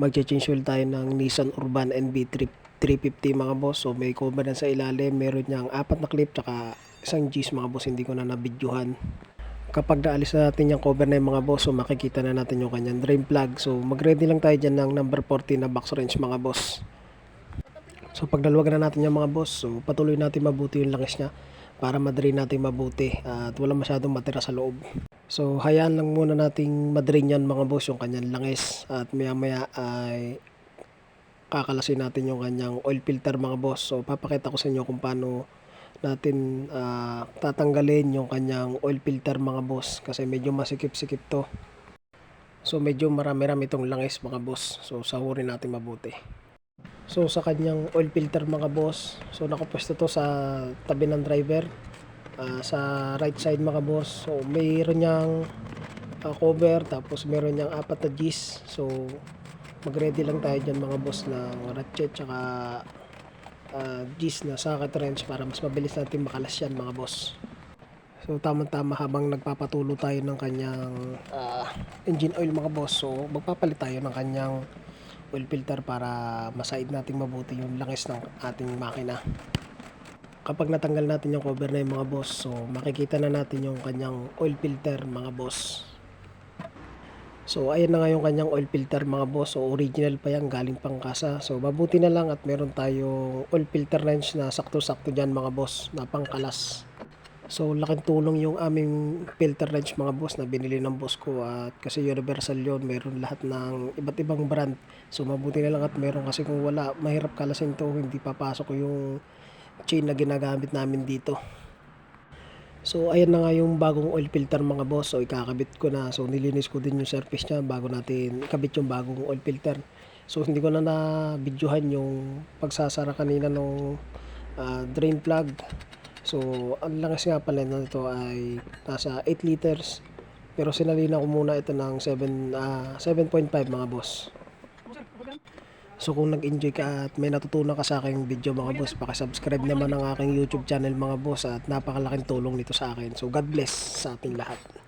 Magche-change oil tayo ng Nissan Urban NB 350 mga boss. So may cover na sa ilalim, meron niyang apat na clip tsaka isang G's mga boss, hindi ko na nabidyohan. Kapag naalis na natin yung cover na yung mga boss, so makikita na natin yung kanyang drain plug. So mag-ready lang tayo dyan ng number 14 na box wrench mga boss. So pag naluwagan na natin yung mga boss, so patuloy natin mabuti yung langis niya para madrain natin mabuti at wala masyadong matira sa loob. So hayaan lang muna nating madrain yan mga boss yung kanyang langis at maya maya ay kakalasin natin yung kanyang oil filter mga boss. So papakita ko sa inyo kung paano natin ah, tatanggalin yung kanyang oil filter mga boss kasi medyo masikip-sikip to. So medyo marami-rami itong langis mga boss. So sahurin natin mabuti. So sa kanyang oil filter mga boss, so nakapwesto to sa tabi ng driver. Ah, sa right side mga boss. So mayroon niyang ah, cover tapos meron niyang apat na G's. So mag-ready lang tayo dyan mga boss ng ratchet tsaka ah, G's na socket wrench para mas mabilis natin makalas yan mga boss. So tama-tama habang nagpapatulo tayo ng kanyang ah, engine oil mga boss. So magpapalit tayo ng kanyang oil filter para masaid natin mabuti yung langis ng ating makina. Kapag natanggal natin yung cover na yung mga boss, so makikita na natin yung kanyang oil filter mga boss. So ayan na nga yung kanyang oil filter mga boss. So original pa yan galing pang kasa. So mabuti na lang at meron tayong oil filter wrench na sakto-sakto dyan mga boss na pangkalas. So laking tulong yung aming filter wrench mga boss na binili ng boss ko at kasi universal yun, meron lahat ng iba't ibang brand. So mabuti na lang at meron kasi kung wala, mahirap kalasin to, hindi papasok yung chain na ginagamit namin dito. So ayan na nga yung bagong oil filter mga boss. So ikakabit ko na. So nilinis ko din yung surface niya bago natin ikabit yung bagong oil filter. So hindi ko na na-videohan yung pagsasara kanina ng drain plug. So ang langis nga pala nito ay nasa 8 liters. Pero sinalina ko muna ito ng 7 ah, 7.5 mga boss. So kung nag-enjoy ka at may natutunan ka sa aking video mga boss, pakisubscribe naman ang aking YouTube channel mga boss at napakalaking tulong nito sa akin. So God bless sa ating lahat.